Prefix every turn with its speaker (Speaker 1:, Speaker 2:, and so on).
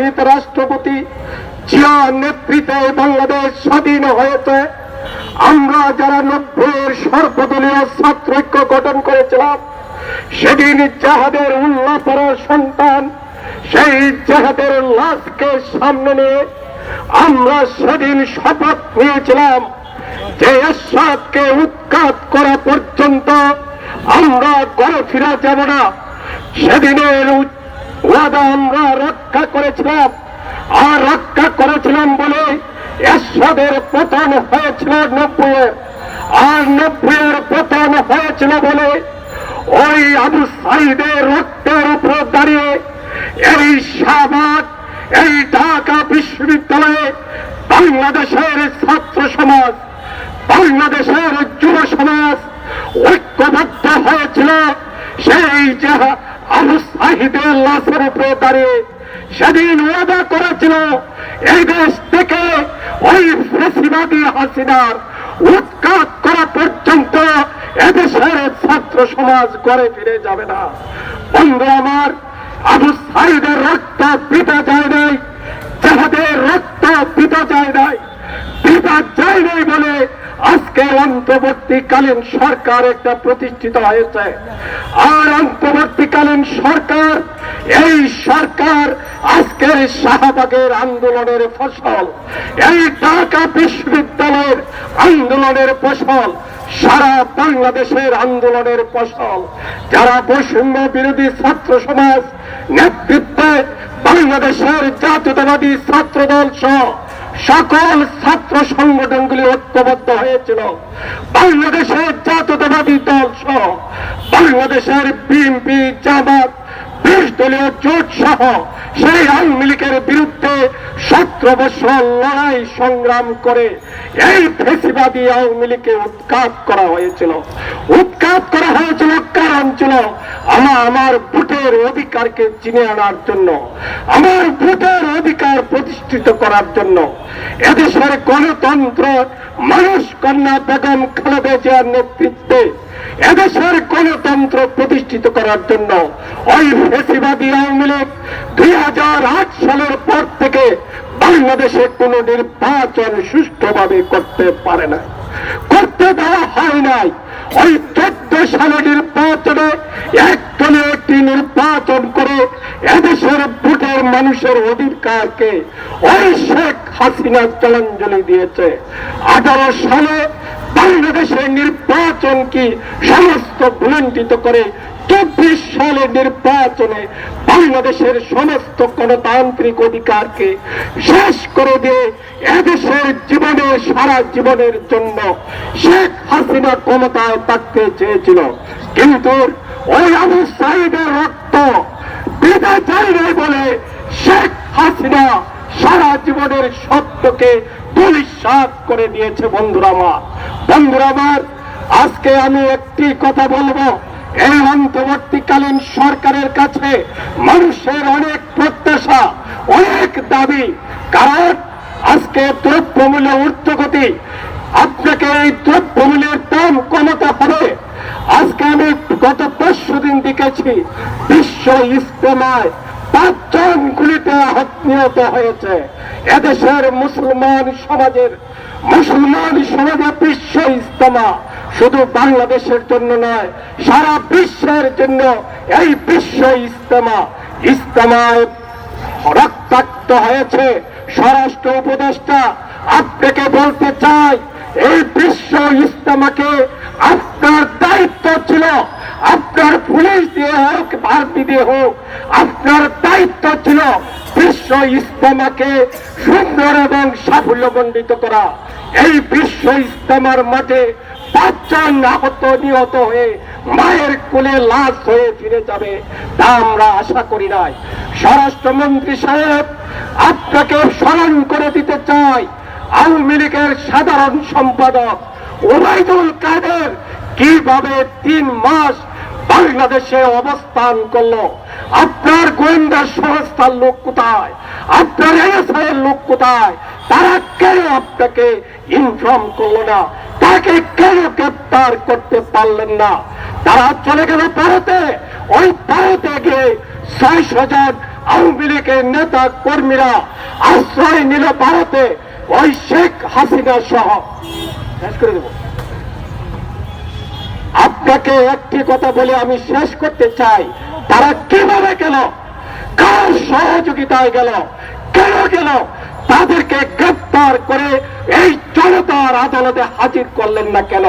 Speaker 1: শহীদ রাষ্ট্রপতি জিয়ার নেতৃত্বে বাংলাদেশ স্বাধীন হয়েছে। আমরা যারা নব্বইয়ের সর্বদলীয় ছাত্রৈক্য গঠন করেছিলাম, সেদিন জাহাদের উল্লাপর সন্তান, সেই জাহাদের লাশকে সামনে নিয়ে আমরা সেদিন শপথ নিয়েছিলাম যে এরশাদকে উৎখাত করা পর্যন্ত আমরা ঘরে ফিরা যাব না। সেদিনের উ- ওয়াদা আমরা রক্ষা করেছিলাম। আর রক্ষা করেছিলাম বলে এরশাদের পতন হয়েছিল নব্বইয়ের আর নব্বইয়ের পতন হয়েছিল বলে ওই আবু সাইদের রক্তের উপর দাঁড়িয়ে এই শাহবাগ, এই ঢাকা বিশ্ববিদ্যালয়ে বাংলাদেশের ছাত্র সমাজ, বাংলাদেশের যুব সমাজ ঐক্যবদ্ধ হয়েছিল। সেই যে আবু সাহিদের লাশের উপরে দাঁড়িয়ে সেদিন ওয়াদা করেছিল, এই দেশ থেকে ওই ফেসিবাদী হাসিনার উৎখাত করা পর্যন্ত এদেশের ছাত্র সমাজ গড়ে ফিরে যাবে না। বন্ধু আমার, আবু সাইদের রক্ত পিতা যায় নাই যাহাদের রক্ত পিতা যায় নাই, পিতা যায় নাই বলে আজকে অন্তর্বর্তীকালীন সরকার একটা প্রতিষ্ঠিত হয়েছে। আর অন্তর্বর্তীকালীন সরকার, এই সরকার আজকের শাহবাগের আন্দোলনের ফসল, এই ঢাকা বিশ্ববিদ্যালয়ের আন্দোলনের ফসল, সারা বাংলাদেশের আন্দোলনের ফসল। যারা বৈষম্য বিরোধী ছাত্র সমাজ নেতৃত্বে বাংলাদেশের জাতীয়তাবাদী ছাত্র দল সহ সকল ছাত্র সংগঠনগুলি ঐক্যবদ্ধ হয়েছিল। বাংলাদেশের জাতীয়তাবাদী দল সহ বাংলাদেশের বিএনপি জামাত বিশ দলীয় জোট সহ সেই আওয়ামী লীগের বিরুদ্ধে সতেরো বছর লড়াই সংগ্রাম করে এই ফেসিবাদী আওয়ামী লীগকে উৎখাত করা হয়েছিল। উৎখাত করা হয়েছিল কারণ ছিল আমার আমার ভোটের অধিকারকে চিনে আনার জন্য, আমার ভোটের অধিকার প্রতিষ্ঠিত করার জন্য। এদেশের গণতন্ত্র, মানুষ কন্যা বেগম খালেদা জিয়ার নেতৃত্বে এদেশের গণতন্ত্র প্রতিষ্ঠিত করার জন্য ওই ফেসিবাদী আওয়ামী লীগ দুই হাজার আট সালের পর থেকে বাংলাদেশে কোন নির্বাচন সুষ্ঠুভাবে করতে পারে না। করতে দেওয়া হয় নাই। ওই চোদ্দ সালে নির্বাচনে এক একটি নির্বাচন করে এদেশের ভোটের মানুষের অধিকারকে ওই শেখ হাসিনা চলাঞ্জলি দিয়েছে। আঠারো সালে বাংলাদেশের নির্বাচন কি সমস্ত ভুলণ্ঠিত করে চব্বিশ সালের নির্বাচনে বাংলাদেশের সমস্ত গণতান্ত্রিক অধিকারকে শেষ করে দিয়ে এদেশের জীবনে, সারা জীবনের জন্য শেখ হাসিনা ক্ষমতায় থাকতে চেয়েছিল। কিন্তু ওই আবু সাইদের রক্ত বিদায় চাই বলে শেখ হাসিনা সারা জীবনের সত্যকে দুলিশ্বাস করে দিয়েছে বন্ধুরা আমার। বন্ধুরা আমার আজকে আমি একটি কথা বলব। এই অন্তর্বর্তীকালীন সরকারের কাছে মানুষের অনেক প্রত্যাশা, অনেক দাবি। কারণ আজকে দ্রব্যমূল্য ঊর্ধ্বগতি, আপনাকে এই দ্রব্যমূল্যের দাম কমাতে হবে। আজকে আমি গত পরশু দিন দেখেছি, বিশ্ব ইস্তেমায় পাঁচজন গুলিতে নিহত হয়েছে। এদেশের মুসলমান সমাজের মুসলমান সমাজে বিশ্ব ইস্তেমা শুধু বাংলাদেশের জন্য নয়, সারা বিশ্বের জন্য এই বিশ্ব ইস্তেমা ইস্তেমায় রক্তাক্ত হয়েছে। স্বরাষ্ট্র উপদেষ্টা আপনাকে বলতে চাই, এই বিশ্ব ইস্তেমাকে আপনার দায়িত্ব ছিল, আপনার পুলিশ দিয়ে হোক ভারতী দিয়ে হোক, আপনার দায়িত্ব ছিল বিশ্ব ইস্তেমাকে সুন্দর এবং সাফল্যমণ্ডিত করা। এই বিশ্ব ইস্তেমার মাঠে পাঁচজন আহত নিহত হয়ে মায়ের কোলে লাশ হয়ে ফিরে যাবে। তা আমরা আশা করি নাই। স্বরাষ্ট্রমন্ত্রী সাহেব, আপনাকে স্মরণ করে দিতে চাই। আওয়ামী লীগের সাধারণ সম্পাদক ওবায়দুল কাদের কীভাবে তিন মাস বাংলাদেশে অবস্থান করল? আপনার গোয়েন্দা সংস্থার লোক কোথায়? আপনার এনএসআই এর লোক কোথায়? তারা কেন আপনাকে ইনফর্ম করল না? তাকে কেন গ্রেপ্তার করতে পারলেন না। তারা চলে গেল ভারতে। ওই ভারতে গিয়ে ছয়শো জন আওয়ামী লীগের নেতা কর্মীরা আশ্রয় নিল ভারতে, ওই শেখ হাসিনা সহ। শেষ করে দেব। আপনাকে একটি কথা বলে আমি শেষ করতে চাই। তারা কীভাবে গেল? কার সহযোগিতায় গেল? কেন গেল? তাদেরকে গ্রেপ্তার করে এই জনতার আদালতে হাজির করলেন না কেন?